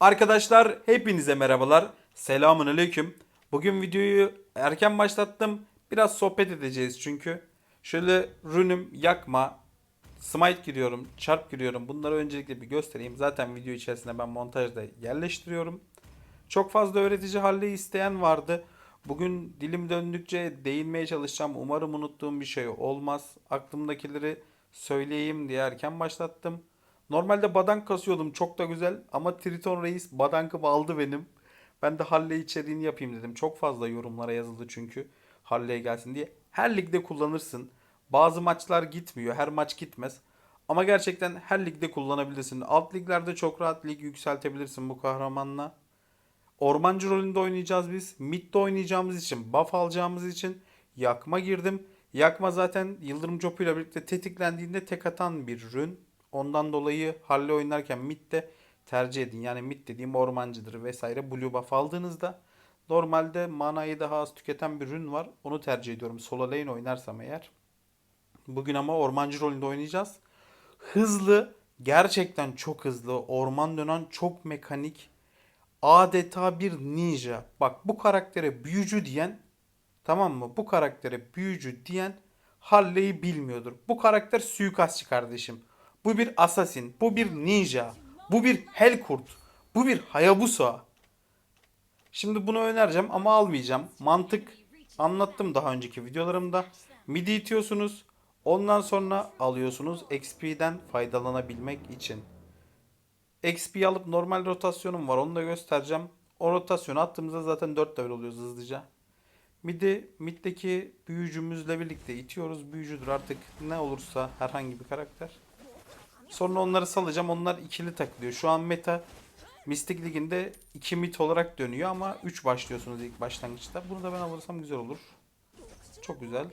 Arkadaşlar hepinize merhabalar. Selamun aleyküm. Bugün videoyu erken başlattım. Biraz sohbet edeceğiz çünkü. Şöyle rünüm yakma, smite giriyorum, çarp giriyorum. Bunları öncelikle bir göstereyim. Zaten video içerisinde ben montajda yerleştiriyorum. Çok fazla öğretici halde isteyen vardı. Bugün dilim döndükçe değinmeye çalışacağım. Umarım unuttuğum bir şey olmaz. Aklımdakileri söyleyeyim diye erken başlattım. Normalde badank kasıyordum çok da güzel ama Triton Reis badankımı aldı benim. Ben de Halle içeriğini yapayım dedim. Çok fazla yorumlara yazıldı çünkü Halle'ye gelsin diye. Her ligde kullanırsın. Bazı maçlar gitmiyor. Her maç gitmez. Ama gerçekten her ligde kullanabilirsin. Alt liglerde çok rahat lig yükseltebilirsin bu kahramanla. Ormancı rolünde oynayacağız biz. Mid'de oynayacağımız için, buff alacağımız için yakma girdim. Yakma zaten Yıldırım Copu ile birlikte tetiklendiğinde tek atan bir rün. Ondan dolayı Halle oynarken mid'de tercih edin. Yani mid dediğim ormancıdır vesaire. Blue buff aldığınızda normalde manayı daha az tüketen bir rün var. Onu tercih ediyorum. Solo lane oynarsam eğer. Bugün ama ormancı rolünde oynayacağız. Hızlı, gerçekten çok hızlı. Orman dönen çok mekanik. Adeta bir ninja. Bak bu karaktere büyücü diyen tamam mı? Bu karaktere büyücü diyen Halley'i bilmiyordur. Bu karakter suikastçı kardeşim. Bu bir assassin. Bu bir ninja. Bu bir Hellkurt. Bu bir Hayabusa. Şimdi bunu önereceğim ama almayacağım. Mantık anlattım daha önceki videolarımda. Midi itiyorsunuz. Ondan sonra alıyorsunuz XP'den faydalanabilmek için. XP alıp normal rotasyonum var. Onu da göstereceğim. O rotasyonu attığımızda zaten 4 level oluyoruz hızlıca. Mid'i middeki büyücümüzle birlikte itiyoruz. Büyücüdür artık ne olursa herhangi bir karakter. Sonra onları salacağım. Onlar ikili takılıyor. Şu an meta Mystic Ligi'nde 2 mid olarak dönüyor ama 3 başlıyorsunuz ilk başlangıçta. Bunu da ben alırsam güzel olur. Çok güzel.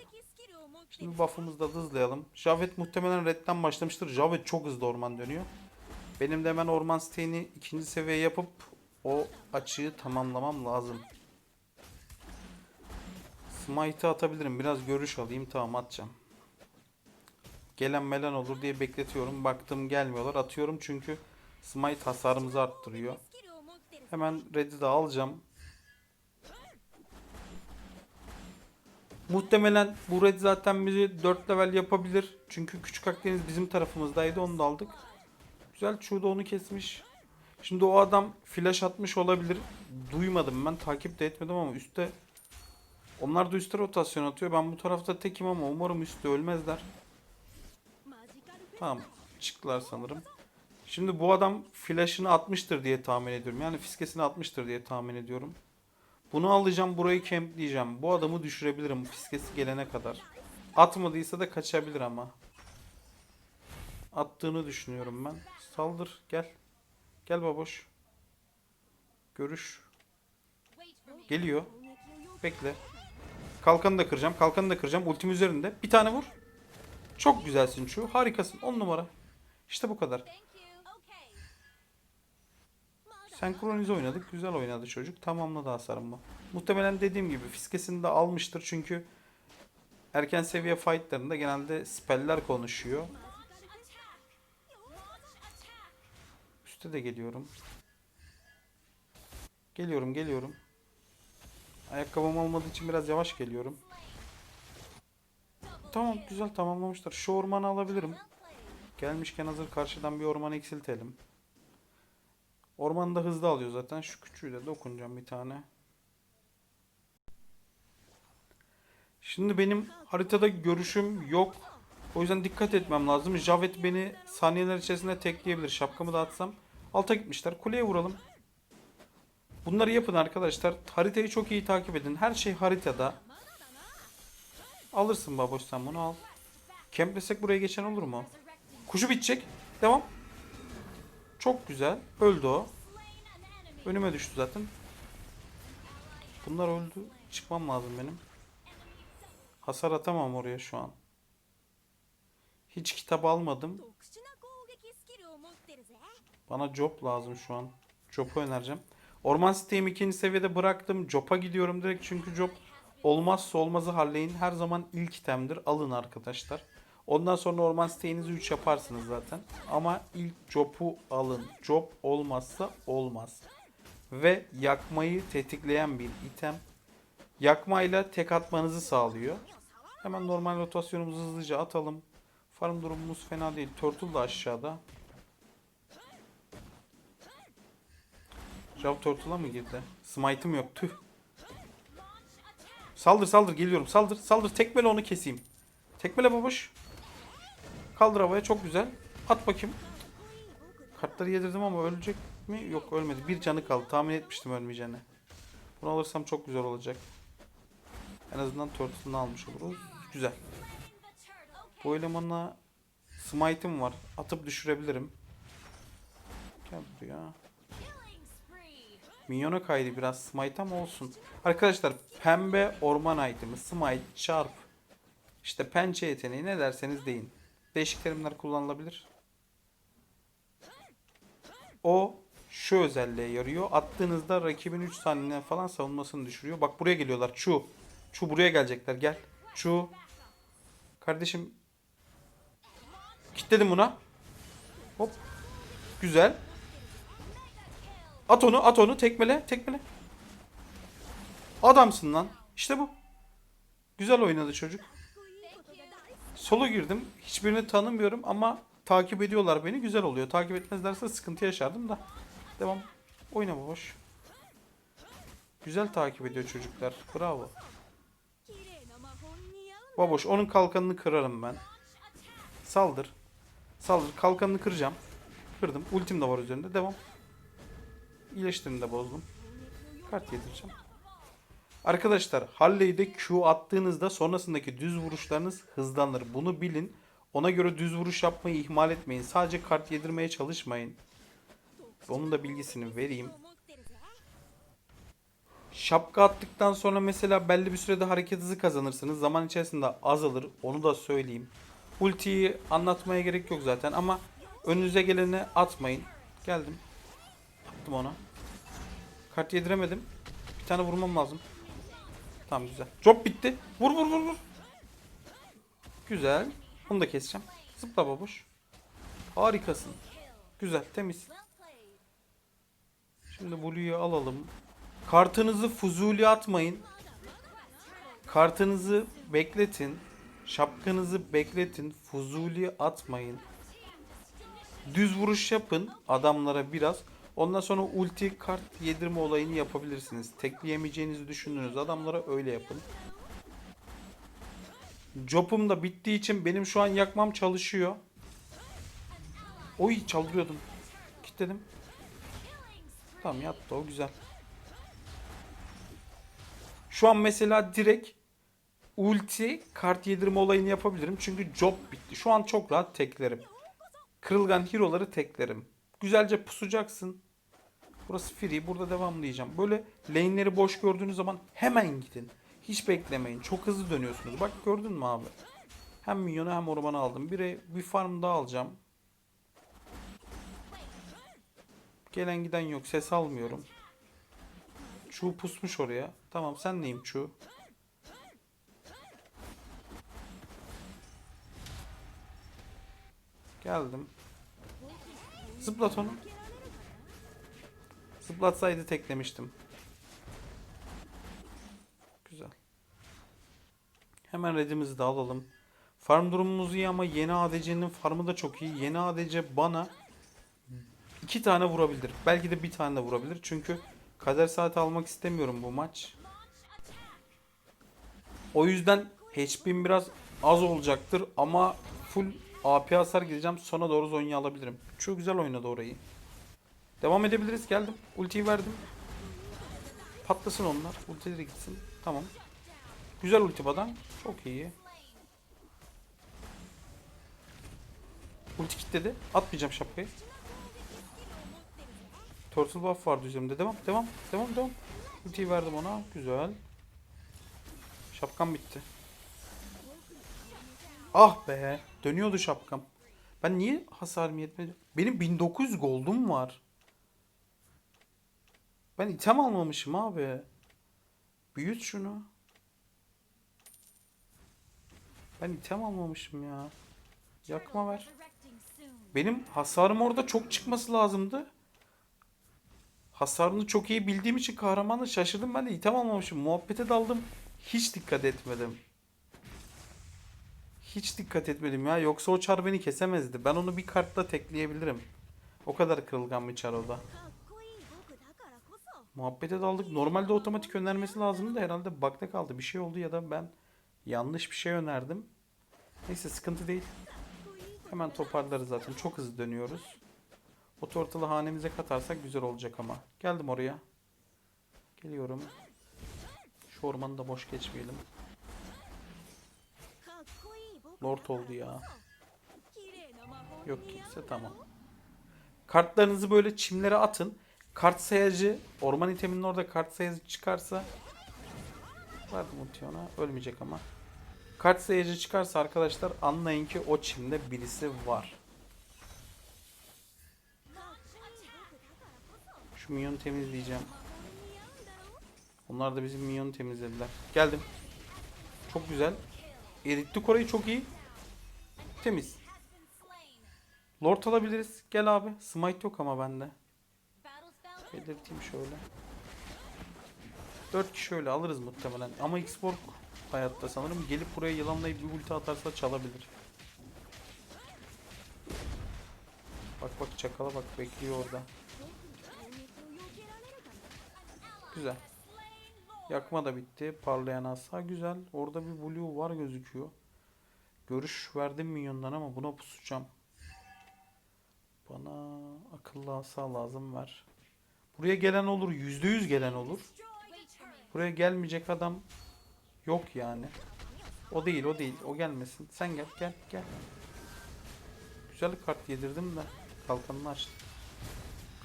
Şimdi buff'ımızı da hızlayalım. Javet muhtemelen redden başlamıştır. Javet çok hızlı orman dönüyor. Benim de hemen orman siteğini ikinci seviye yapıp o açığı tamamlamam lazım. Smite'ı atabilirim. Biraz görüş alayım. Tamam atacağım. Gelen melen olur diye bekletiyorum. Baktım gelmiyorlar. Atıyorum çünkü Smite hasarımızı arttırıyor. Hemen red'i de alacağım. Muhtemelen bu red zaten bizi 4 level yapabilir. Çünkü küçük Akdeniz bizim tarafımızdaydı. Onu da aldık. Güzel Chu da onu kesmiş. Şimdi o adam flash atmış olabilir. Duymadım ben. Takip de etmedim ama üstte onlar da üstte rotasyon atıyor. Ben bu tarafta tekim ama umarım üstte ölmezler. Tamam. Çıktılar sanırım. Şimdi bu adam flash'ını atmıştır diye tahmin ediyorum. Yani fiskesini atmıştır diye tahmin ediyorum. Bunu alacağım burayı campleyeceğim. Bu adamı düşürebilirim fiskesi gelene kadar. Atmadıysa da kaçabilir ama. Attığını düşünüyorum ben. Saldır gel. Gel baboş. Görüş. Geliyor. Bekle. Kalkanı da kıracağım. Kalkanı da kıracağım. Ultim üzerinde. Bir tane vur. Çok güzelsin şu. Harikasın. 10 numara. İşte bu kadar. Senkronize oynadık. Güzel oynadı çocuk. Tamamladı hasarımı. Muhtemelen dediğim gibi fiskesini de almıştır. Çünkü erken seviye fightlarında genelde speller konuşuyor. Üste de geliyorum. Geliyorum geliyorum. Ayakkabım olmadığı için biraz yavaş geliyorum. Tamam güzel tamamlamışlar. Şu ormanı alabilirim. Gelmişken hazır karşıdan bir orman eksiltelim. Ormanı da hızlı alıyor zaten. Şu küçüğü de dokunacağım bir tane. Şimdi benim haritada görüşüm yok. O yüzden dikkat etmem lazım. Javet beni saniyeler içerisinde tekleyebilir. Şapkamı da atsam. Alta gitmişler. Kuleye vuralım. Bunları yapın arkadaşlar. Haritayı çok iyi takip edin. Her şey haritada. Alırsın baboş sen bunu al. Kemplesek buraya geçen olur mu? Kuşu bitecek. Devam. Çok güzel. Öldü o. Önüme düştü zaten. Bunlar öldü. Çıkmam lazım benim. Hasar atamam oraya şu an. Hiç kitap almadım. Bana job lazım şu an. Job'u önereceğim. Orman sitemi ikinci seviyede bıraktım. Job'a gidiyorum direkt çünkü job olmazsa olmazı Harley'in her zaman ilk itemdir. Alın arkadaşlar. Ondan sonra orman siteğinizi 3 yaparsınız zaten. Ama ilk job'u alın. Job olmazsa olmaz. Ve yakmayı tetikleyen bir item. Yakmayla tek atmanızı sağlıyor. Hemen normal rotasyonumuzu hızlıca atalım. Farm durumumuz fena değil. Turtle da aşağıda. Jav Turtle'a mı girdi? Smite'ım yok. Tüh. Saldır saldır geliyorum. Saldır saldır. Tekmele onu keseyim. Tekmele babuş. Kaldır havaya çok güzel. At bakayım. Kartları yedirdim ama ölecek mi? Yok ölmedi. Bir canı kaldı. Tahmin etmiştim ölmeyeceğini. Bunu alırsam çok güzel olacak. En azından Turtle'ını almış oluruz. Güzel. Bu elemana smite'ım var. Atıp düşürebilirim. Gel buraya. Minyona kaydı biraz smite ama olsun. Arkadaşlar pembe orman itemi smite çarp. İşte pençe yeteneği ne derseniz deyin. Değişik terimler kullanılabilir. O şu özelliğe yarıyor. Attığınızda rakibin 3 saniye falan savunmasını düşürüyor. Bak buraya geliyorlar. Şu. Şu buraya gelecekler. Gel. Şu. Kardeşim. Kitledim buna. Hop. Güzel. At onu, at onu. Tekmele, tekmele. Adamsın lan. İşte bu. Güzel oynadı çocuk. Solo girdim. Hiçbirini tanımıyorum ama takip ediyorlar beni. Güzel oluyor. Takip etmezlerse sıkıntı yaşardım da. Devam. Oyna boş. Güzel takip ediyor çocuklar. Bravo. Baboş onun kalkanını kırarım ben. Saldır. Saldır. Kalkanını kıracağım. Kırdım. Ultim de var üzerinde. Devam. İyileştirimi de bozdum. Kart yedireceğim. Arkadaşlar Halley'de Q attığınızda sonrasındaki düz vuruşlarınız hızlanır. Bunu bilin. Ona göre düz vuruş yapmayı ihmal etmeyin. Sadece kart yedirmeye çalışmayın. Onun da bilgisini vereyim. Şapka attıktan sonra mesela belli bir sürede hareket hızı kazanırsınız. Zaman içerisinde azalır. Onu da söyleyeyim. Ultiyi anlatmaya gerek yok zaten ama önünüze geleni atmayın. Geldim. Attım ona. Kart yediremedim. Bir tane vurmam lazım. Tamam güzel. Job bitti. Vur vur vur vur. Güzel. Onu da keseceğim. Zıpla babuş. Harikasın. Güzel temiz. Şimdi Blue'yu alalım. Kartınızı fuzuli atmayın. Kartınızı bekletin. Şapkanızı bekletin. Fuzuli atmayın. Düz vuruş yapın adamlara biraz. Ondan sonra ulti kart yedirme olayını yapabilirsiniz. Tekleyemeyeceğinizi düşündüğünüz adamlara öyle yapın. Job'um da bittiği için benim şu an yakmam çalışıyor. Oy çaldırıyordum. Kilitledim. Tamam yattı o güzel. Şu an mesela direkt ulti kart yedirme olayını yapabilirim. Çünkü job bitti. Şu an çok rahat teklerim. Kırılgan hero'ları teklerim. Güzelce pusacaksın. Burası free. Burada devamlayacağım. Böyle lane'leri boş gördüğünüz zaman hemen gidin. Hiç beklemeyin. Çok hızlı dönüyorsunuz. Bak gördün mü abi? Hem minyonu hem ormanı aldım. Bir, bir farm daha alacağım. Gelen giden yok. Ses almıyorum. Çuğ pusmuş oraya. Tamam sen neyim Çuğ? Geldim. Zıplat onu. Zıplatsaydı teklemiştim. Güzel. Hemen redimizi de alalım. Farm durumumuz iyi ama yeni ADC'nin farmı da çok iyi. Yeni ADC bana iki tane vurabilir. Belki de bir tane de vurabilir. Çünkü kader saati almak istemiyorum bu maç. O yüzden HP'm biraz az olacaktır ama full AP hasar gideceğim. Sona doğru Zonya alabilirim. Çok güzel oynadı orayı. Devam edebiliriz. Geldim. Ultiyi verdim. Patlasın onlar. Ultileri gitsin. Tamam. Güzel ulti badan. Çok iyi. Ulti kilitledi. Atmayacağım şapkayı. Turtle buff vardı üzerimde. Devam, devam, devam, devam. Ultiyi verdim ona. Güzel. Şapkam bitti. Ah be. Dönüyordu şapkam. Ben niye hasarım yetmedi? Benim 1900 gold'um var. Ben item almamışım abi. Büyüt şunu. Ben item almamışım ya. Yakma ver. Benim hasarım orada çok çıkması lazımdı. Hasarını çok iyi bildiğim için kahramanı şaşırdım. Ben de item almamışım. Muhabbete daldım. Hiç dikkat etmedim. Hiç dikkat etmedim ya. Yoksa o çar beni kesemezdi. Ben onu bir kartla tekleyebilirim. O kadar kırılgan bir çar o da. Muhabbete daldık. Normalde otomatik önermesi lazımdı da herhalde bug'da kaldı. Bir şey oldu ya da ben yanlış bir şey önerdim. Neyse sıkıntı değil. Hemen toparlarız zaten. Çok hızlı dönüyoruz. O tortalı hanemize katarsak güzel olacak ama. Geldim oraya. Geliyorum. Şu ormanı da boş geçmeyelim. Lord oldu ya. Yok kimse tamam. Kartlarınızı böyle çimlere atın. Kart sayacı, orman iteminin orada kart sayacı çıkarsa Verdim Utiyon'a. Ölmeyecek ama. Kart sayacı çıkarsa arkadaşlar anlayın ki o çimde birisi var. Şu minyonu temizleyeceğim. Onlar da bizim minyonu temizlediler. Geldim. Çok güzel. Erittik orayı çok iyi. Temiz. Lord alabiliriz. Gel abi. Smite yok ama bende. Belirteyim şöyle. 4 kişi öyle alırız muhtemelen. Ama Xborg hayatta sanırım. Gelip buraya yılanlayıp bir ulti atarsa çalabilir. Bak bak çakala bak bekliyor orada. Güzel. Yakma da bitti. Parlayan asa güzel. Orada bir blue var gözüküyor. Görüş verdim minyondan ama buna pusacağım. Bana akıllı asa lazım ver. Buraya gelen olur. Yüzde yüz gelen olur. Buraya gelmeyecek adam yok yani. O değil o değil. O gelmesin. Sen gel gel gel. Güzel kart yedirdim de. Kalkanını açtım.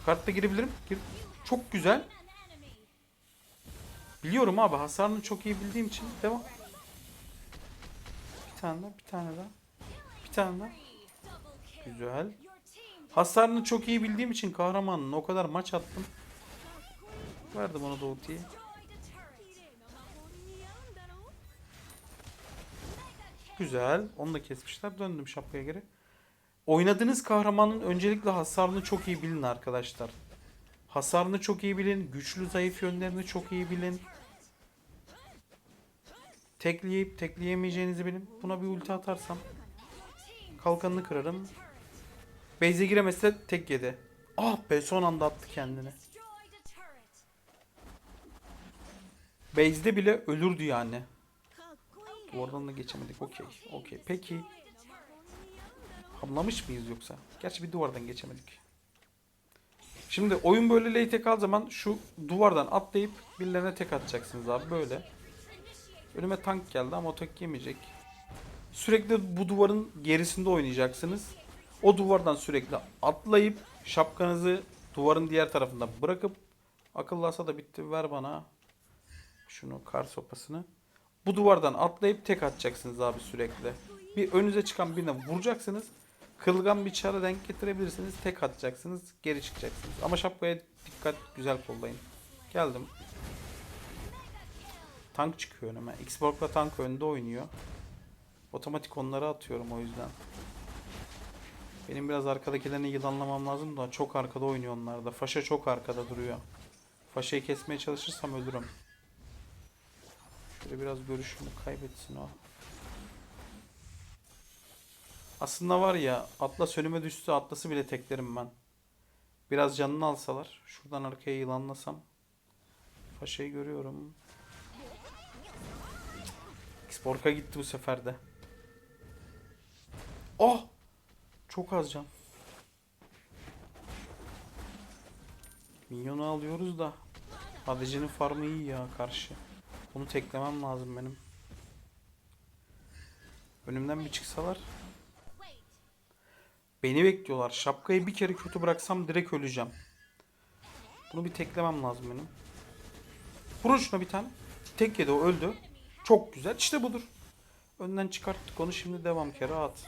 Kartla girebilirim. Gir. Çok güzel. Biliyorum abi hasarını çok iyi bildiğim için devam. Bir tane daha, bir tane daha. Bir tane daha. Güzel. Hasarını çok iyi bildiğim için kahramanın o kadar maç attım. Verdim onu da ultiyi. Güzel. Onu da kesmişler. Döndüm şapkaya geri. Oynadığınız kahramanın öncelikle hasarını çok iyi bilin arkadaşlar. Hasarını çok iyi bilin. Güçlü zayıf yönlerini çok iyi bilin. Tekleyip tekleyemeyeceğinizi bilin. Buna bir ulti atarsam kalkanını kırarım. Base'e giremezse tek yedi. Ah be son anda attı kendini. Base'de bile ölürdü yani. Duvardan da geçemedik. Okey. Okey. Peki. Hamlamış mıyız yoksa? Gerçi bir duvardan geçemedik. Şimdi oyun böyle late kal zaman şu duvardan atlayıp birilerine tek atacaksınız abi böyle. Önüme tank geldi ama o tek yemeyecek. Sürekli bu duvarın gerisinde oynayacaksınız. O duvardan sürekli atlayıp şapkanızı duvarın diğer tarafında bırakıp akıllı da bitti ver bana şunu kar sopasını. Bu duvardan atlayıp tek atacaksınız abi sürekli. Bir önünüze çıkan birine vuracaksınız. Kılgan bir çara denk getirebilirsiniz. Tek atacaksınız. Geri çıkacaksınız. Ama şapkaya dikkat güzel kollayın. Geldim. Tank çıkıyor önüme. Xborg'la tank önde oynuyor. Otomatik onları atıyorum o yüzden. Benim biraz arkadakilerini yılanlamam lazım da çok arkada oynuyor onlar da. Faşa çok arkada duruyor. Faşayı kesmeye çalışırsam ölürüm. Şöyle biraz görüşümü kaybetsin o. Aslında var ya Atlas önüme düştü Atlas'ı bile teklerim ben. Biraz canını alsalar. Şuradan arkaya yılanlasam. Faşayı görüyorum. Xborg'a gitti bu sefer de. Oh! Çok az can. Minyonu alıyoruz da. ADC'nin farmı iyi ya karşı. Bunu teklemem lazım benim. Önümden bir çıksalar. Beni bekliyorlar. Şapkayı bir kere kötü bıraksam direkt öleceğim. Bunu bir teklemem lazım benim. Vurun şuna bir tane. Tek yedi o öldü. Çok güzel. İşte budur. Önden çıkarttık onu şimdi devam kere at.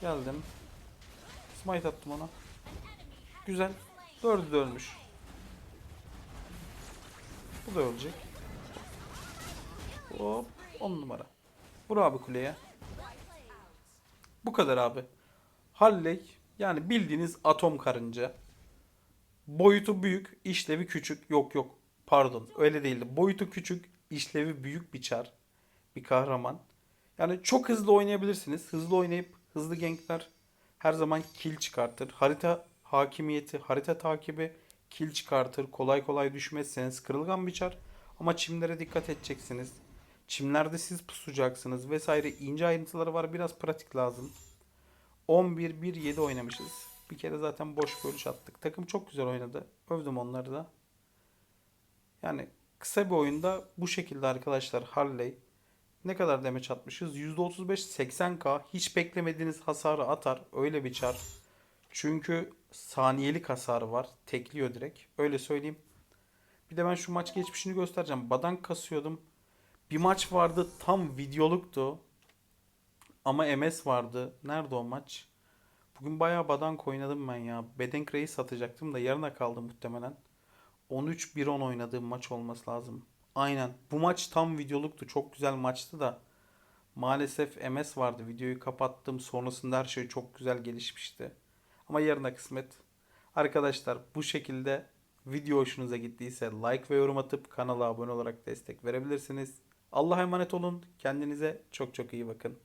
Geldim. Smite attım ona. Güzel. Dördü de ölmüş. Bu da ölecek. Hop. On numara. Vur abi kuleye. Bu kadar abi. Halley yani bildiğiniz atom karınca. Boyutu büyük, işlevi küçük. Yok yok. Pardon. Öyle değildi. Boyutu küçük, işlevi büyük bir çar. Bir kahraman. Yani çok hızlı oynayabilirsiniz. Hızlı oynayıp hızlı gankler her zaman kill çıkartır. Harita hakimiyeti, harita takibi kill çıkartır. Kolay kolay düşmezseniz kırılgan bir çar. Ama çimlere dikkat edeceksiniz. Çimlerde siz pusacaksınız vesaire ince ayrıntıları var. Biraz pratik lazım. 11-1-7 oynamışız. Bir kere zaten boş görüş attık. Takım çok güzel oynadı. Övdüm onları da. Yani kısa bir oyunda bu şekilde arkadaşlar Harley. Ne kadar demeç atmışız? %35 80k. Hiç beklemediğiniz hasarı atar. Öyle bir çar. Çünkü saniyelik hasarı var. Tekliyor direkt. Öyle söyleyeyim. Bir de ben şu maç geçmişini göstereceğim. Badan kasıyordum. Bir maç vardı tam videoluktu. Ama MS vardı. Nerede o maç? Bugün bayağı badank oynadım ben ya. Bedenk Reis satacaktım da yarına kaldı muhtemelen. 13-1-10 oynadığım maç olması lazım. Aynen. Bu maç tam videoluktu. Çok güzel maçtı da. Maalesef MS vardı. Videoyu kapattım. Sonrasında her şey çok güzel gelişmişti. Ama yarına kısmet. Arkadaşlar bu şekilde video hoşunuza gittiyse like ve yorum atıp kanala abone olarak destek verebilirsiniz. Allah'a emanet olun. Kendinize çok çok iyi bakın.